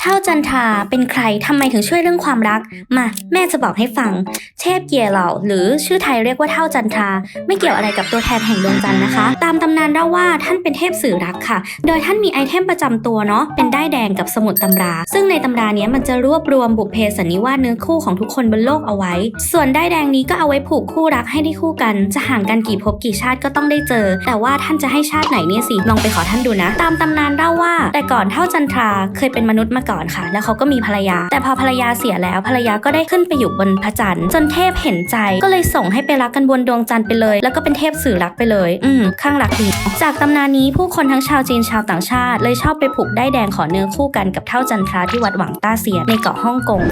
เท่าจันทราเป็นใครทำไมถึงช่วยเรื่องความรัก มาแม่จะบอกให้ฟัง เทพเกียเหล่า หรือชื่อไทยเรียกว่าเท่าจันทราไม่เกี่ยวอะไรกับตัวแทนแห่งดวงจันทร์นะคะ ตามตำนานเล่าว่าท่านเป็นเทพสื่อรักค่ะ โดยท่านมีไอเทมประจำตัวเนาะเป็นได้แดงกับสมุดตำรา ซึ่งในตำราเนี้ยมันจะรวบรวมบุพเพสันนิวาสเนื้อคู่ของทุกคนบนโลกเอาไว้ ส่วนได้แดงนี้ก็เอาไว้ผูกคู่รักให้ได้คู่กัน จะห่างกันกี่ภพกี่ชาติก็ต้องได้เจอ แต่ว่าท่านจะให้ชาติไหนเนี่ยสิลองไปขอท่านดูนะ ตามตำนานเล่าว่า แต่ก่อนเท่าจันทราเคยเป็นมนุษย์มาก่อนค่ะ แล้วเขาก็มีภรรยา แต่พอภรรยาเสียแล้วภรรยาก็ได้ขึ้นไปอยู่บนพระจันทร์จนเทพเห็นใจก็เลยส่งให้ไปรักกันบนดวงจันทร์ไปเลย แล้วก็เป็นเทพสื่อรักไปเลย อืมข้างรักดีจากตำนานนี้ผู้คนทั้งชาวจีนชาวต่างชาติ เลยชอบไปผูกได้แดงขอเนื้อคู่กันกับเท่าจันทราที่วัดหวังต้าเซียนในเกาะฮ่องกง